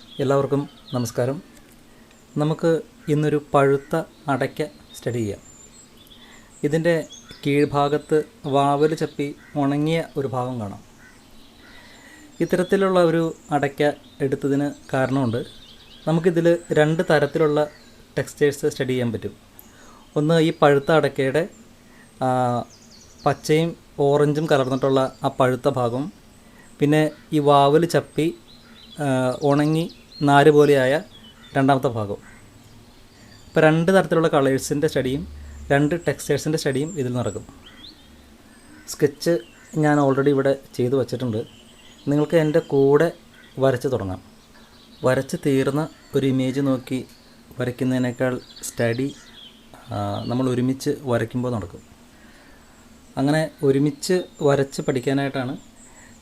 എല്ലാവർക്കും നമസ്കാരം. നമുക്ക് ഇന്നൊരു പഴുത്ത അടയ്ക്ക സ്റ്റഡി ചെയ്യാം. ഇതിന്റെ കീഴ്ഭാഗത്ത് വാവൽ ചപ്പി ഉണങ്ങിയ ഒരു ഭാഗം കാണാം. ഇത്തരത്തിലുള്ള ഒരു അടയ്ക്ക എടുത്തതിന് കാരണമുണ്ട്. നമുക്കിതിൽ രണ്ട് തരത്തിലുള്ള ടെക്സ്റ്റേഴ്സ് സ്റ്റഡി ചെയ്യാൻ പറ്റും. ഒന്ന് ഈ പഴുത്ത അടയ്ക്കയുടെ പച്ചയും ഓറഞ്ചും കലർന്നിട്ടുള്ള ആ പഴുത്ത ഭാഗം. പിന്നെ ഈ വാവൽ ചപ്പി ഉണങ്ങി നാര് പോലെയായ രണ്ടാമത്തെ ഭാഗം. ഇപ്പോൾ രണ്ട് തരത്തിലുള്ള കളേഴ്സിന്റെ സ്റ്റഡിയും രണ്ട് ടെക്സ്റ്റേഴ്സിന്റെ സ്റ്റഡിയും ഇതിൽ നടക്കും. സ്കെച്ച് ഞാൻ ഓൾറെഡി ഇവിടെ ചെയ്തു വച്ചിട്ടുണ്ട്. നിങ്ങൾക്ക് എന്റെ കൂടെ വരച്ച് തുടങ്ങാം. വരച്ച് തീർന്ന ഒരു ഇമേജ് നോക്കി വരയ്ക്കുന്നതിനേക്കാൾ സ്റ്റഡി നമ്മൾ ഒരുമിച്ച് വരയ്ക്കുമ്പോൾ നടക്കും. അങ്ങനെ ഒരുമിച്ച് വരച്ച് പഠിക്കാനായിട്ടാണ്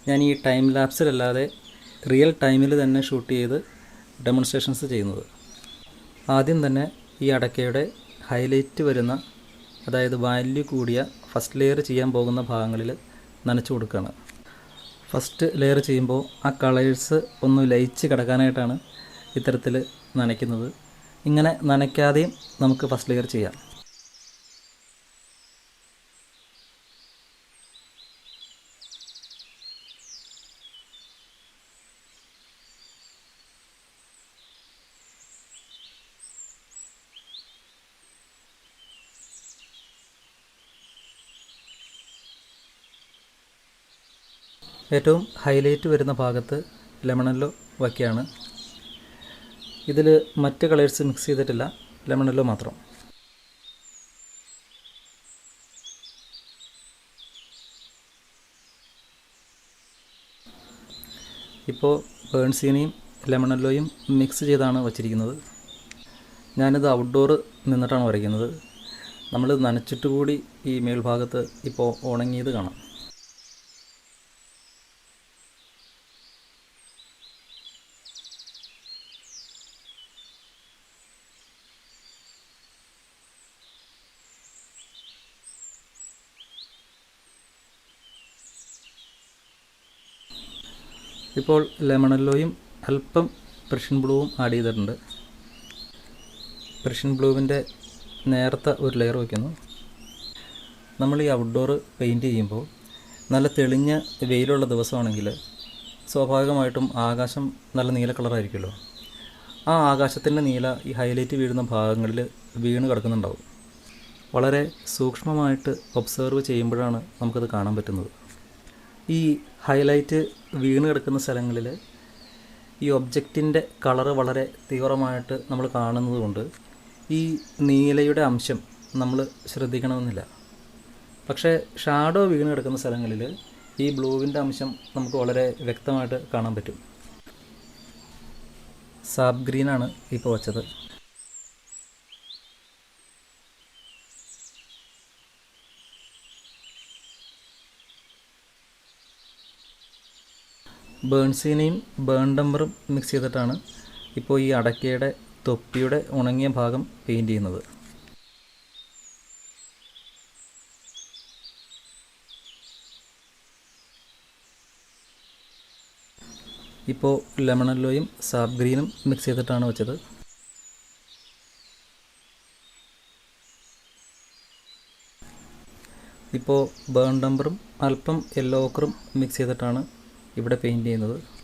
ഞാൻ ഈ ടൈം ലാപ്സിലല്ലാതെ റിയൽ ടൈമിൽ തന്നെ ഷൂട്ട് ചെയ്ത് ഡെമോൺസ്ട്രേഷൻസ് ചെയ്യുന്നത്. ആദ്യം തന്നെ ഈ അടക്കയുടെ ഹൈലൈറ്റ് വരുന്ന അതായത് വാല്യൂ കൂടിയ ഫസ്റ്റ് ലെയർ ചെയ്യാൻ പോകുന്ന ഭാഗങ്ങളിൽ നനച്ചു കൊടുക്കുകയാണ്. ഫസ്റ്റ് ലെയർ ചെയ്യുമ്പോൾ ആ കളേഴ്സ് ഒന്ന് ലയിച്ച് കിടക്കാനായിട്ടാണ് ഇത്തരത്തിൽ നനയ്ക്കുന്നത്. ഇങ്ങനെ നനയ്ക്കാതെയും നമുക്ക് ഫസ്റ്റ് ലെയർ ചെയ്യാം. ഏറ്റവും ഹൈലൈറ്റ് വരുന്ന ഭാഗത്ത് ലെമണല്ലോ വയ്ക്കുകയാണ് ഇതിൽ മറ്റ് കളേഴ്സ് മിക്സ് ചെയ്തിട്ടില്ല ലെമണല്ലോ മാത്രം. ഇപ്പോൾ ബേൺസീനയും ലെമണല്ലോയും മിക്സ് ചെയ്താണ് വച്ചിരിക്കുന്നത്. ഞാനിത് ഔട്ട്ഡോർ നിന്നിട്ടാണ് വരയ്ക്കുന്നത്. നമ്മൾ നനച്ചിട്ട് കൂടി ഈ മേൽഭാഗത്ത് ഇപ്പോൾ ഉണങ്ങിയത് കാണാം. ഇപ്പോൾ ലെമണല്ലോയും അല്പം പ്രഷ്യൻ ബ്ലൂവും ആഡ് ചെയ്തിട്ടുണ്ട്. പ്രഷ്യൻ ബ്ലൂവിന്റെ നേർത്ത ഒരു ലെയർ വയ്ക്കുന്നു നമ്മൾ ഈ ഔട്ട്ഡോർ പെയിന്റ് ചെയ്യുമ്പോൾ നല്ല തെളിഞ്ഞ വെയിലുള്ള ദിവസമാണെങ്കിൽ സ്വാഭാവികമായിട്ടും ആകാശം നല്ല നീല കളറായിരിക്കുമല്ലോ ആ ആകാശത്തിന്റെ നീല ഈ ഹൈലൈറ്റ് വീഴുന്ന ഭാഗങ്ങളിൽ വീണ് കിടക്കുന്നുണ്ടാവും. വളരെ സൂക്ഷ്മമായിട്ട് ഒബ്സർവ് ചെയ്യുമ്പോഴാണ് നമുക്കത് കാണാൻ പറ്റുന്നത്. ഈ ഹൈലൈറ്റ് വീണ് കിടക്കുന്ന സ്ഥലങ്ങളിൽ ഈ ഒബ്ജക്റ്റിന്റെ കളറ് വളരെ തീവ്രമായിട്ട് നമ്മൾ കാണുന്നതുകൊണ്ട് ഈ നീലയുടെ അംശം നമ്മൾ ശ്രദ്ധിക്കണമെന്നില്ല. പക്ഷേ ഷാഡോ വീണ് കിടക്കുന്ന സ്ഥലങ്ങളിൽ ഈ ബ്ലൂവിന്റെ അംശം നമുക്ക് വളരെ വ്യക്തമായിട്ട് കാണാൻ പറ്റും. സാബ് ഗ്രീനാണ് ഇപ്പോൾ വച്ചത്. ബേൺസീനയും ബേൺ ഡംബറും മിക്സ് ചെയ്തിട്ടാണ് ഇപ്പോൾ ഈ അടക്കയുടെ തൊപ്പിയുടെ ഉണങ്ങിയ ഭാഗം പെയിന്റ് ചെയ്യുന്നത്. ഇപ്പോൾ ലെമണല്ലോയും സാബ് ഗ്രീനും മിക്സ് ചെയ്തിട്ടാണ് വെച്ചത്. ഇപ്പോൾ ബേൺ ഡംബറും അല്പം യെല്ലോ ഓക്കറും മിക്സ് ചെയ്തിട്ടാണ് ഇവിടെ പെയിന്റ് ചെയ്യുന്നത്.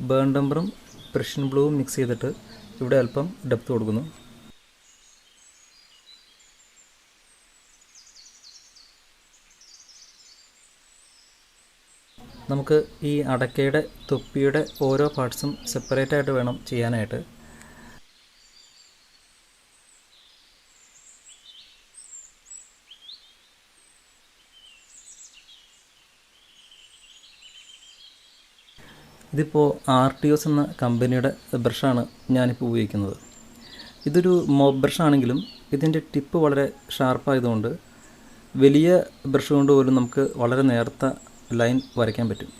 ബേൺ ഡംബറും പ്രഷ്യൻ ബ്ലൂവും മിക്സ് ചെയ്തിട്ട് ഇവിടെ അല്പം ഡെപ്ത് കൊടുക്കുന്നു. നമുക്ക് ഈ അടക്കയുടെ തൊപ്പിയുടെ ഓരോ പാർട്സും സെപ്പറേറ്റ് ആയിട്ട് വേണം ചെയ്യാനായിട്ട്. ഇതിപ്പോൾ ആർ ടി ഒസ് എന്ന കമ്പനിയുടെ ബ്രഷാണ് ഞാനിപ്പോൾ ഉപയോഗിക്കുന്നത്. ഇതൊരു മോബ് ബ്രഷാണെങ്കിലും ഇതിന്റെ ടിപ്പ് വളരെ ഷാർപ്പായതുകൊണ്ട് വലിയ ബ്രഷ് കൊണ്ട് പോലും നമുക്ക് വളരെ നേർത്ത ലൈൻ വരയ്ക്കാൻ പറ്റും.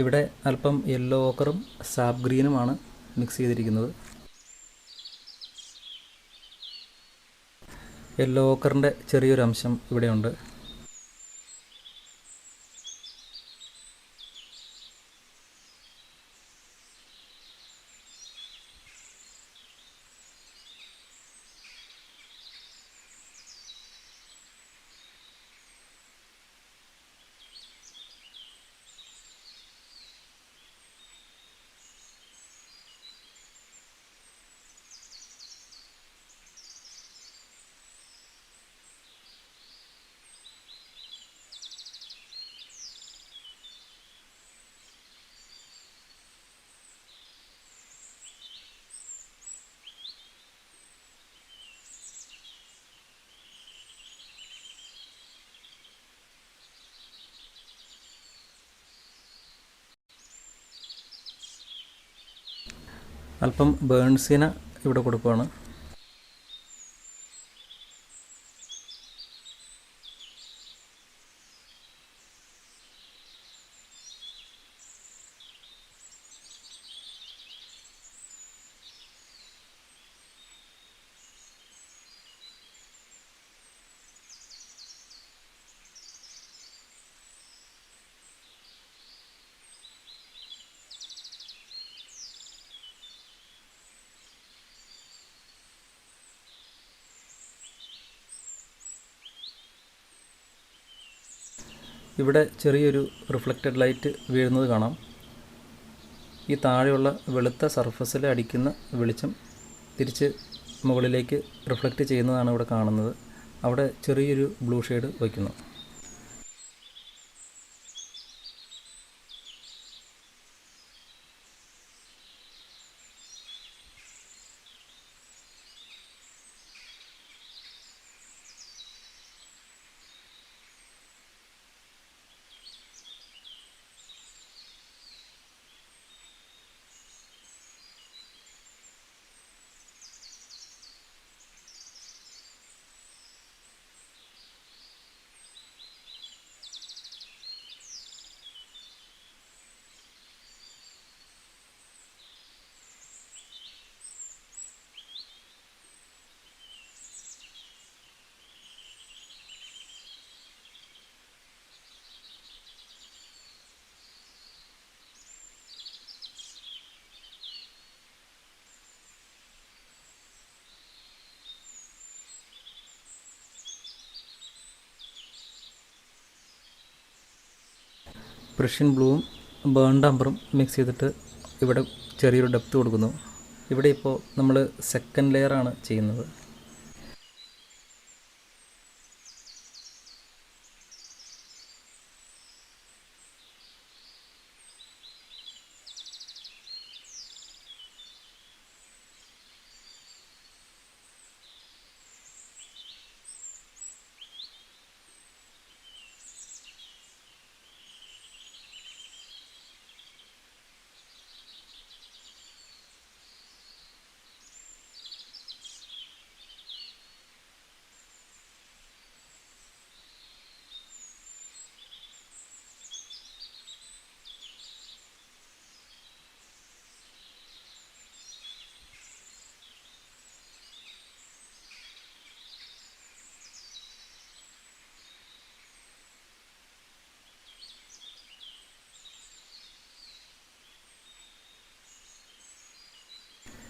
ഇവിടെ അല്പം യെല്ലോ ഓക്കറും സാബ് ഗ്രീനുമാണ് മിക്സ് ചെയ്തിരിക്കുന്നത്. യെല്ലോ ഓക്കറിന്റെ ചെറിയൊരു അംശം ഇവിടെയുണ്ട്. അല്പം ബേൺസിന ഇവിടെ കൊടുക്കുകയാണ് ഇവിടെ ചെറിയൊരു റിഫ്ലക്റ്റഡ് ലൈറ്റ് വീഴുന്നത് കാണാം. ഈ താഴെയുള്ള വെളുത്ത സർഫസിൽ അടിക്കുന്ന വെളിച്ചം തിരിച്ച് മുകളിലേക്ക് റിഫ്ലക്റ്റ് ചെയ്യുന്നതാണ് ഇവിടെ കാണുന്നത്. അവിടെ ചെറിയൊരു ബ്ലൂ ഷെയ്ഡ് വയ്ക്കുന്നു. പ്രഷ്യൻ ബ്ലൂവും ബേൺഡ് അമ്പറും മിക്സ് ചെയ്തിട്ട് ഇവിടെ ചെറിയൊരു ഡെപ്ത് കൊടുക്കുന്നു. ഇവിടെ ഇപ്പോൾ നമ്മൾ സെക്കൻഡ് ലെയറാണ് ചെയ്യുന്നത്.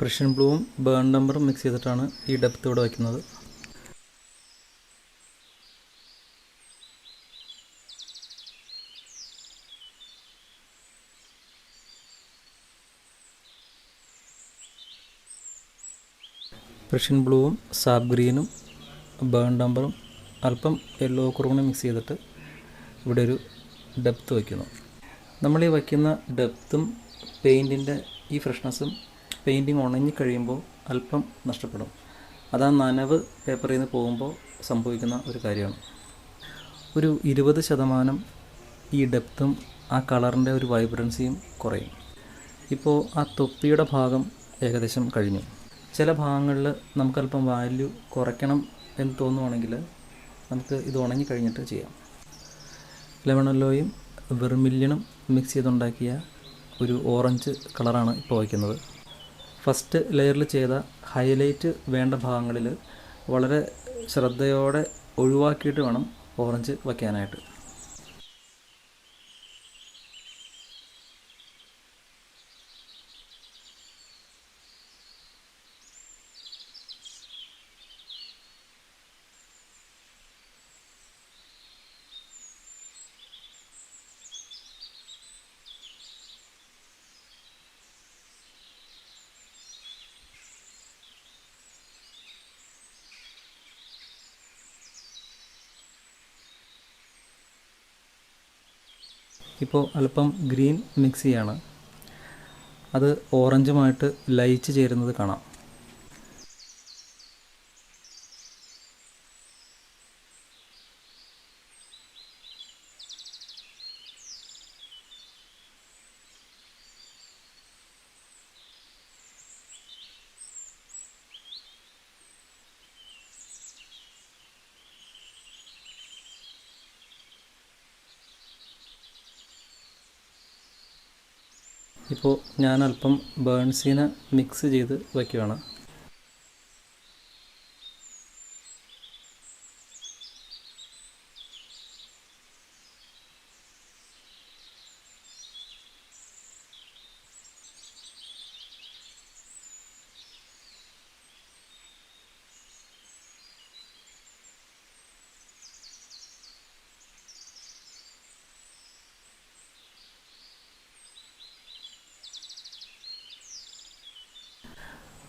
പ്രഷ്യൻ ബ്ലൂവും ബേൺ നമ്പറും മിക്സ് ചെയ്തിട്ടാണ് ഈ ഡെപ്ത് ഇവിടെ വയ്ക്കുന്നത്. പ്രഷ്യൻ ബ്ലൂവും സാബ് ഗ്രീനും ബേൺ നമ്പറും അല്പം യെല്ലോ കുറൂണും മിക്സ് ചെയ്തിട്ട് ഇവിടെ ഒരു ഡെപ്ത് വയ്ക്കുന്നു. നമ്മൾ ഈ വയ്ക്കുന്ന ഡെപ്ത്തും പെയിന്റിന്റെ ഈ ഫ്രഷ്നെസ്സും പെയിന്റിങ് ഉണങ്ങി കഴിയുമ്പോൾ അല്പം നഷ്ടപ്പെടും. അത് നനവ് പേപ്പറിൽ നിന്ന് പോകുമ്പോൾ സംഭവിക്കുന്ന ഒരു കാര്യമാണ്. ഒരു ഇരുപത് ശതമാനം ഈ ഡെപ്തും ആ കളറിന്റെ ഒരു വൈബ്രൻസിയും കുറയും. ഇപ്പോൾ ആ തൊപ്പിയുടെ ഭാഗം ഏകദേശം കഴിഞ്ഞു. ചില ഭാഗങ്ങളിൽ നമുക്കല്പം വാല്യൂ കുറയ്ക്കണം എന്ന് തോന്നുവാണെങ്കിൽ നമുക്ക് ഇത് ഉണങ്ങി കഴിഞ്ഞിട്ട് ചെയ്യാം. ലെമണല്ലോയും വെർമില്യണും മിക്സ് ചെയ്തുണ്ടാക്കിയ ഒരു ഓറഞ്ച് കളറാണ് ഇപ്പോൾ വയ്ക്കുന്നത്. ഫസ്റ്റ് ലെയറിൽ ചെയ്ത ഹൈലൈറ്റ് വേണ്ട ഭാഗങ്ങളിൽ വളരെ ശ്രദ്ധയോടെ ഒഴിവാക്കിയിട്ട് വേണം ഓറഞ്ച് വയ്ക്കാനായിട്ട്. ഇപ്പോൾ അല്പം ഗ്രീൻ മിക്സ് ചെയ്യാണ് അത് ഓറഞ്ചുമായിട്ട് ലയിച്ച് ചേരുന്നത് കാണാം. ഇപ്പോൾ ഞാൻ അല്പം ബേൺസീന മിക്സ് ചെയ്ത് വയ്ക്കുകയാണ്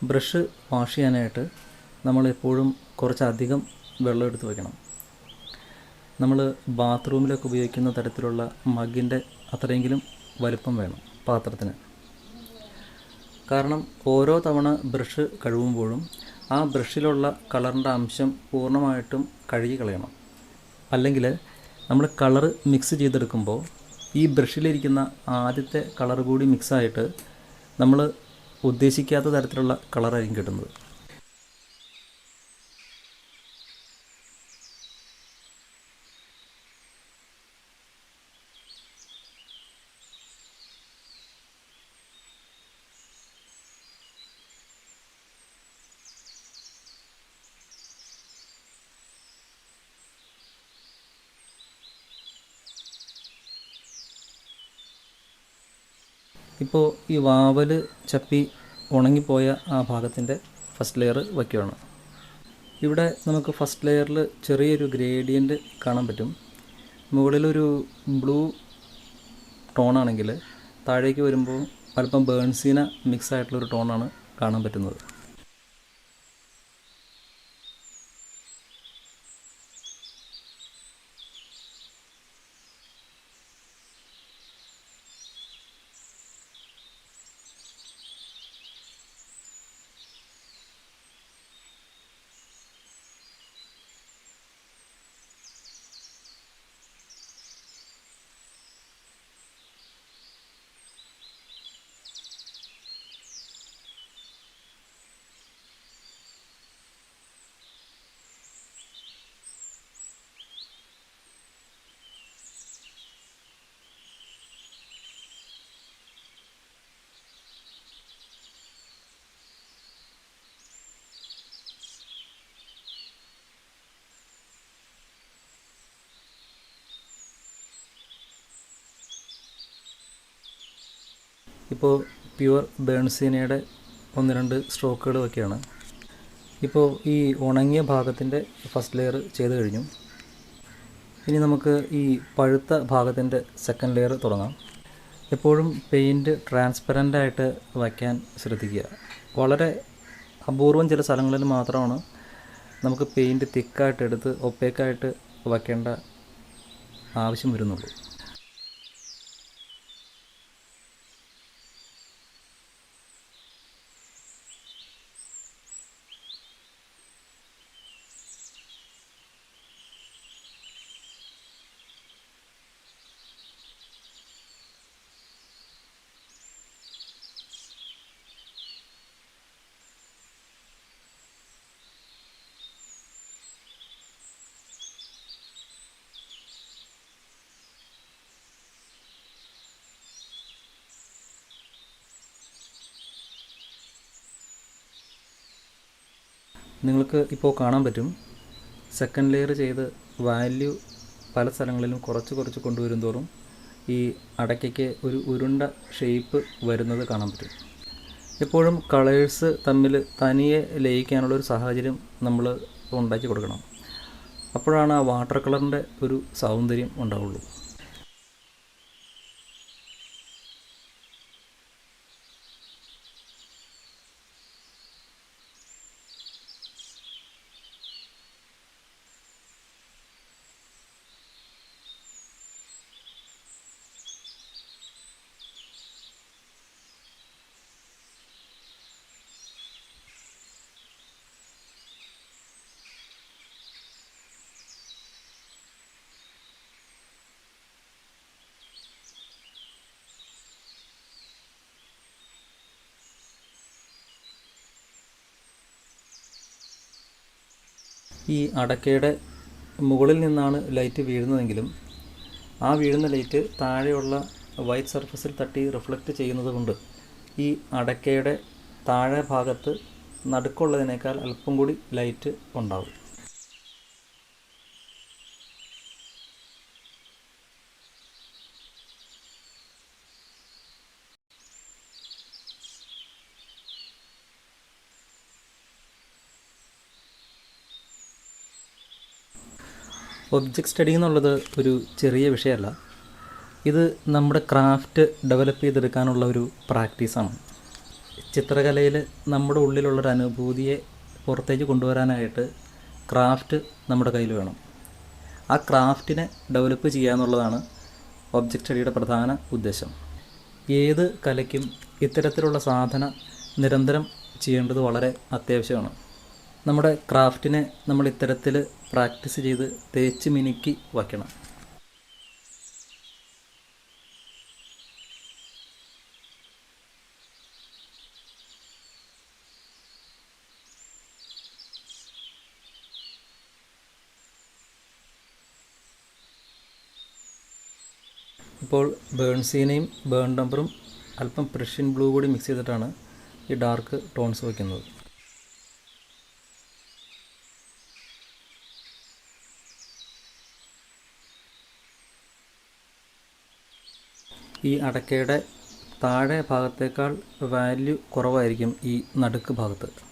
ബ്രഷ് വാഷ് ചെയ്യാനായിട്ട് നമ്മൾ എപ്പോഴും കുറച്ചധികം വെള്ളം എടുത്ത് വയ്ക്കണം നമ്മൾ ബാത്റൂമിലൊക്കെ ഉപയോഗിക്കുന്ന തരത്തിലുള്ള മഗ്ഗിന്റെ അത്രയെങ്കിലും വലുപ്പം വേണം പാത്രത്തിന്. കാരണം ഓരോ തവണ ബ്രഷ് കഴുകുമ്പോഴും ആ ബ്രഷിലുള്ള കളറിന്റെ അംശം പൂർണമായിട്ടും കഴുകി കളയണം. അല്ലെങ്കിൽ നമ്മൾ കളർ മിക്സ് ചെയ്തെടുക്കുമ്പോൾ ഈ ബ്രഷിലിരിക്കുന്ന ആദ്യത്തെ കളർ കൂടി മിക്സായിട്ട് നമ്മൾ ഉദ്ദേശിക്കാത്ത തരത്തിലുള്ള കളറായിരിക്കും കിട്ടുന്നത്. ഇപ്പോൾ ഈ വാവൽ ചപ്പി ഉണങ്ങിപ്പോയ ആ ഭാഗത്തിന്റെ ഫസ്റ്റ് ലെയർ വയ്ക്കുകയാണ്. ഇവിടെ നമുക്ക് ഫസ്റ്റ് ലെയറിൽ ചെറിയൊരു ഗ്രേഡിയന്റ് കാണാൻ പറ്റും. മുകളിലൊരു ബ്ലൂ ടോണാണെങ്കിൽ താഴേക്ക് വരുമ്പോൾ അല്പം ബേൺസീന മിക്സ് ആയിട്ടുള്ളൊരു ടോണാണ് കാണാൻ പറ്റുന്നത്. ഇപ്പോൾ പ്യുവർ ബേൺസീനയുടെ ഒന്ന് രണ്ട് സ്ട്രോക്കുകൾ ഒക്കെയാണ്. ഇപ്പോൾ ഈ ഉണങ്ങിയ ഭാഗത്തിന്റെ ഫസ്റ്റ് ലെയർ ചെയ്ത് കഴിഞ്ഞു. ഇനി നമുക്ക് ഈ പഴുത്ത ഭാഗത്തിന്റെ സെക്കൻഡ് ലെയർ തുടങ്ങാം. എപ്പോഴും പെയിന്റ് ട്രാൻസ്പെറന്റ് ആയിട്ട് വയ്ക്കാൻ ശ്രദ്ധിക്കുക. വളരെ അപൂർവം ചില സ്ഥലങ്ങളിൽ മാത്രമാണ് നമുക്ക് പെയിന്റ് തിക്കായിട്ട് എടുത്ത് ഒപ്പേക്കായിട്ട് വയ്ക്കേണ്ട ആവശ്യം വരുന്നുള്ളൂ. നിങ്ങൾക്ക് ഇപ്പോൾ കാണാൻ പറ്റും. സെക്കൻഡ് ലെയർ ചെയ്ത് വാല്യൂ പല സ്ഥലങ്ങളിലും കുറച്ച് കുറച്ച് കൊണ്ടുവരും തോറും ഈ അടയ്ക്കയ്ക്ക് ഒരു ഉരുണ്ട ഷേപ്പ് വരുന്നത് കാണാൻ പറ്റും. എപ്പോഴും കളേഴ്സ് തമ്മിൽ തനിയെ ലയിക്കാനുള്ള ഒരു സാഹചര്യം നമ്മൾ ഉണ്ടാക്കി കൊടുക്കണം. അപ്പോഴാണ് ആ വാട്ടർ കളറിന്റെ ഒരു സൗന്ദര്യം ഉണ്ടാവുള്ളൂ. ഈ അടക്കയുടെ മുകളിൽ നിന്നാണ് ലൈറ്റ് വീഴുന്നതെങ്കിലും ആ വീഴുന്ന ലൈറ്റ് താഴെയുള്ള വൈറ്റ് സർഫസിൽ തട്ടി റിഫ്ലക്റ്റ് ചെയ്യുന്നത് കൊണ്ട് ഈ അടക്കയുടെ താഴെ ഭാഗത്ത് നടുക്കുള്ളതിനേക്കാൾ അല്പം കൂടി ലൈറ്റ് ഉണ്ടാവും. ഒബ്ജക്റ്റ് സ്റ്റഡി എന്നുള്ളത് ഒരു ചെറിയ വിഷയമല്ല. ഇത് നമ്മുടെ ക്രാഫ്റ്റ് ഡെവലപ്പ് ചെയ്തെടുക്കാനുള്ള ഒരു പ്രാക്ടീസാണ് ചിത്രകലയിൽ നമ്മുടെ ഉള്ളിലുള്ളൊരു അനുഭൂതിയെ പുറത്തേക്ക് കൊണ്ടുവരാനായിട്ട് ക്രാഫ്റ്റ് നമ്മുടെ കയ്യിൽ വേണം. ആ ക്രാഫ്റ്റിനെ ഡെവലപ്പ് ചെയ്യുക എന്നുള്ളതാണ് ഒബ്ജക്റ്റ് സ്റ്റഡിയുടെ പ്രധാന ഉദ്ദേശം. ഏത് കലയ്ക്കും ഇത്തരത്തിലുള്ള സാധന നിരന്തരം ചെയ്യേണ്ടത് വളരെ അത്യാവശ്യമാണ്. നമ്മുടെ ക്രാഫ്റ്റിനെ നമ്മൾ ഇത്തരത്തിൽ പ്രാക്ടീസ് ചെയ്ത് തേച്ച് മിനുക്കി വയ്ക്കണം. ഇപ്പോൾ ബേൺസീനയും ബേൺ നമ്പറും അല്പം പ്രഷ്യൻ ബ്ലൂ കൂടി മിക്സ് ചെയ്തിട്ടാണ് ഈ ഡാർക്ക് ടോൺസ് വയ്ക്കുന്നത്. ഈ അടക്കയുടെ താഴെ ഭാഗത്തേക്കാൾ വാല്യൂ കുറവായിരിക്കും ഈ നടുക്ക് ഭാഗത്ത്.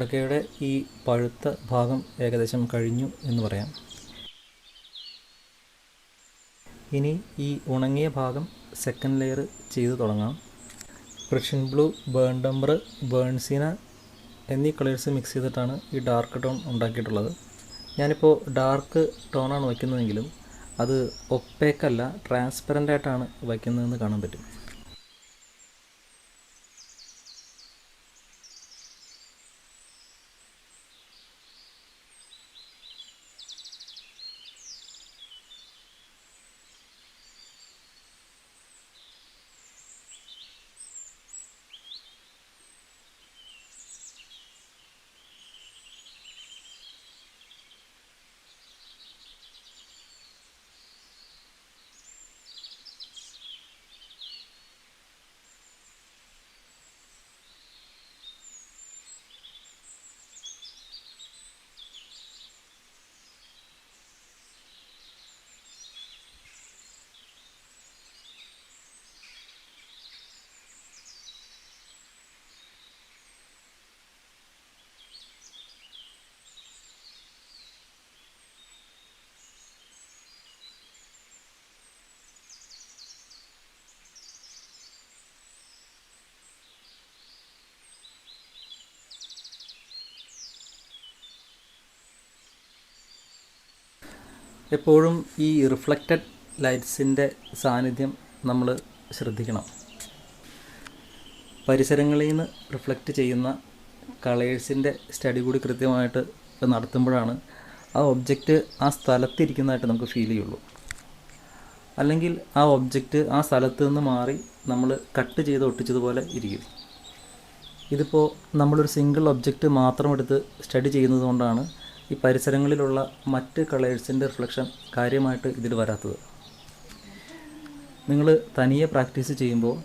അടക്കയുടെ ഈ പഴുത്ത ഭാഗം ഏകദേശം കഴിഞ്ഞു എന്ന് പറയാം. ഇനി ഈ ഉണങ്ങിയ ഭാഗം സെക്കൻഡ് ലെയർ ചെയ്ത് തുടങ്ങാം. Prussian blue burnt umber burnt sienna എന്നീ കളേഴ്സ് മിക്സ് ചെയ്തിട്ടാണ് ഈ ഡാർക്ക് ടോൺ ഉണ്ടാക്കിയിട്ടുള്ളത്. ഞാനിപ്പോൾ ഡാർക്ക് ടോണാണ് വയ്ക്കുന്നതെങ്കിലും അത് ഒപ്പേക്കല്ല ട്രാൻസ്പെറന്റ് ആയിട്ടാണ് വയ്ക്കുന്നതെന്ന് കാണാൻ പറ്റും. എപ്പോഴും ഈ റിഫ്ലക്റ്റഡ് ലൈറ്റ്സിന്റെ സാന്നിധ്യം നമ്മൾ ശ്രദ്ധിക്കണം. പരിസരങ്ങളിൽ നിന്ന് റിഫ്ലക്റ്റ് ചെയ്യുന്ന കളേഴ്സിന്റെ സ്റ്റഡി കൂടി കൃത്യമായിട്ട് നടത്തുമ്പോഴാണ് ആ ഒബ്ജക്റ്റ് ആ സ്ഥലത്തിരിക്കുന്നതായിട്ട് നമുക്ക് ഫീൽ ചെയ്യുള്ളൂ. അല്ലെങ്കിൽ ആ ഒബ്ജക്റ്റ് ആ സ്ഥലത്ത് നിന്ന് മാറി നമ്മൾ കട്ട് ചെയ്ത് ഒട്ടിച്ചതുപോലെ ഇരിക്കും. ഇതിപ്പോൾ നമ്മളൊരു സിംഗിൾ ഒബ്ജക്റ്റ് മാത്രം എടുത്ത് സ്റ്റഡി ചെയ്യുന്നത് കൊണ്ടാണ് ഈ പരിസരങ്ങളിലുള്ള മറ്റ് കളേഴ്സിന്റെ റിഫ്ലക്ഷൻ കാര്യമായിട്ട് ഇതിൽ വരാത്തത്. നിങ്ങൾ തനിയെ പ്രാക്ടീസ് ചെയ്യുമ്പോൾ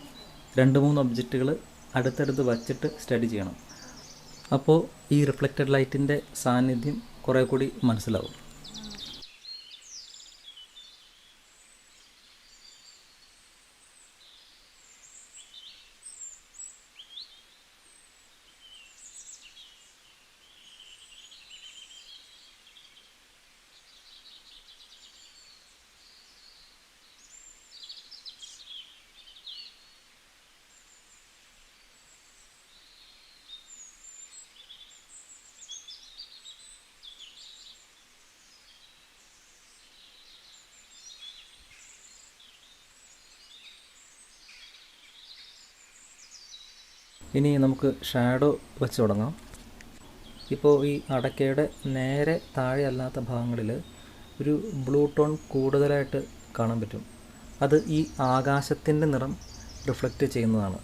രണ്ട് മൂന്ന് ഒബ്ജക്റ്റുകൾ അടുത്തടുത്ത് വച്ചിട്ട് സ്റ്റഡി ചെയ്യണം. അപ്പോൾ ഈ റിഫ്ലക്റ്റഡ് ലൈറ്റിന്റെ സാന്നിധ്യം കുറേ കൂടി മനസ്സിലാവും. ഇനി നമുക്ക് ഷാഡോ വെച്ച് തുടങ്ങാം. ഇപ്പോൾ ഈ അടയ്ക്കയുടെ നേരെ താഴെ അല്ലാത്ത ഭാഗങ്ങളിൽ ഒരു ബ്ലൂ ടോൺ കൂടുതലായിട്ട് കാണാൻ പറ്റും. അത് ഈ ആകാശത്തിന്റെ നിറം റിഫ്ലക്റ്റ് ചെയ്യുന്നതാണ്.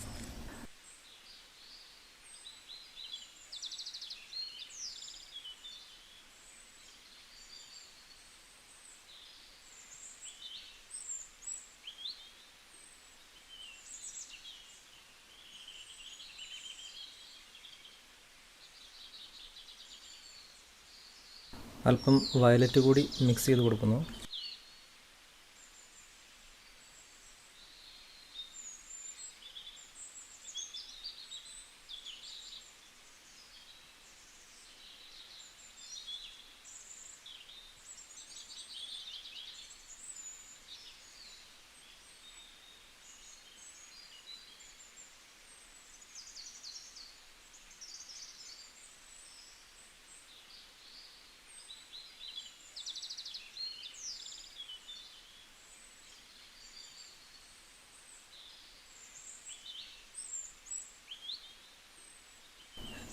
അല്പം വയലറ്റ് കൂടി മിക്സ് ചെയ്ത് കൊടുക്കുന്നു.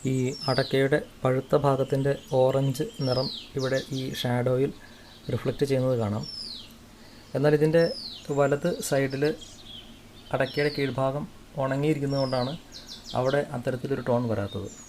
ഈ അടക്കയുടെ പഴുത്ത ഭാഗത്തിന്റെ ഓറഞ്ച് നിറം ഇവിടെ ഈ ഷാഡോയിൽ റിഫ്ലക്റ്റ് ചെയ്യുന്നത് കാണാം. എന്നാൽ ഇതിന്റെ വലത് സൈഡിൽ അടക്കയുടെ കീഴ്ഭാഗം ഉണങ്ങിയിരിക്കുന്നത് കൊണ്ടാണ് അവിടെ അത്തരത്തിലൊരു ടോൺ വരാത്തത്.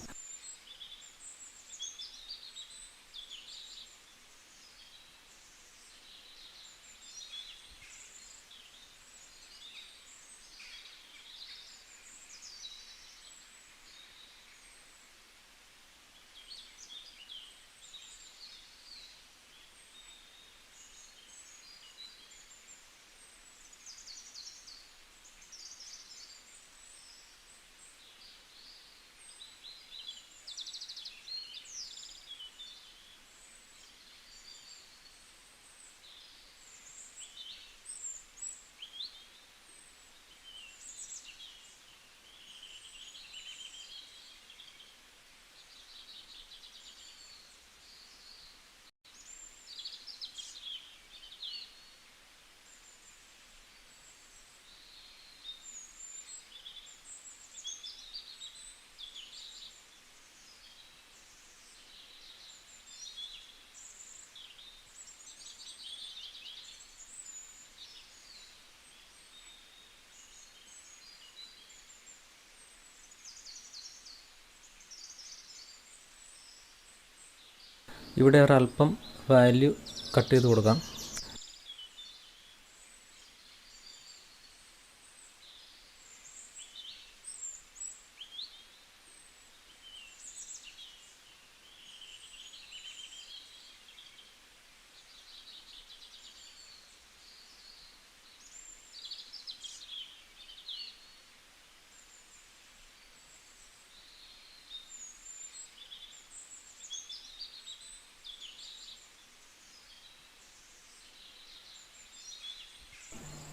ഇവിടെ ഒരല്പം വാല്യൂ കട്ട് ചെയ്ത് കൊടുക്കാം.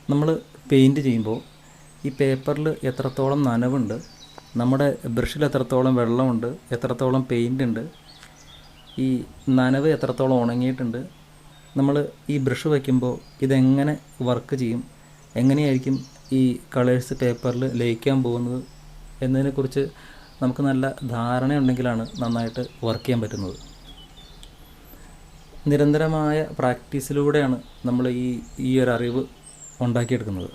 നമ്മൾ പെയിന്റ് ചെയ്യുമ്പോൾ ഈ പേപ്പറിൽ എത്രത്തോളം നനവുണ്ട് നമ്മുടെ ബ്രഷിൽ എത്രത്തോളം വെള്ളമുണ്ട് എത്രത്തോളം പെയിന്റ് ഉണ്ട് ഈ നനവ് എത്രത്തോളം ഉണങ്ങിയിട്ടുണ്ട് നമ്മൾ ഈ ബ്രഷ് വയ്ക്കുമ്പോൾ ഇതെങ്ങനെ വർക്ക് ചെയ്യും എങ്ങനെയായിരിക്കും ഈ കളേഴ്സ് പേപ്പറിൽ ലയിക്കാൻ പോകുന്നത് എന്നതിനെക്കുറിച്ച് നമുക്ക് നല്ല ധാരണയുണ്ടെങ്കിലാണ് നന്നായിട്ട് വർക്ക് ചെയ്യാൻ പറ്റുന്നത്. നിരന്തരമായ പ്രാക്ടീസിലൂടെയാണ് നമ്മൾ ഈ ഈ ഒരു അറിവ് ഉണ്ടാക്കിയെടുക്കുന്നത്.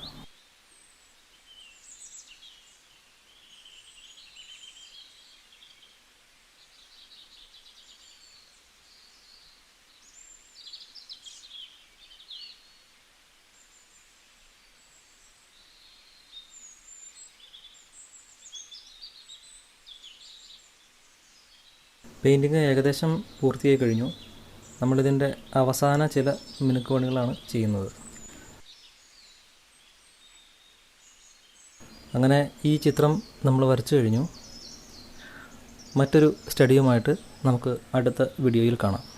പെയിന്റിങ് ഏകദേശം പൂർത്തിയായി കഴിഞ്ഞു. നമ്മളിതിന്റെ അവസാന ചില മിനുക്കുപണികളാണ് ചെയ്യുന്നത്. അങ്ങനെ ഈ ചിത്രം നമ്മൾ വരച്ചു കഴിഞ്ഞു. മറ്റൊരു സ്റ്റഡിയുമായിട്ട് നമുക്ക് അടുത്ത വീഡിയോയിൽ കാണാം.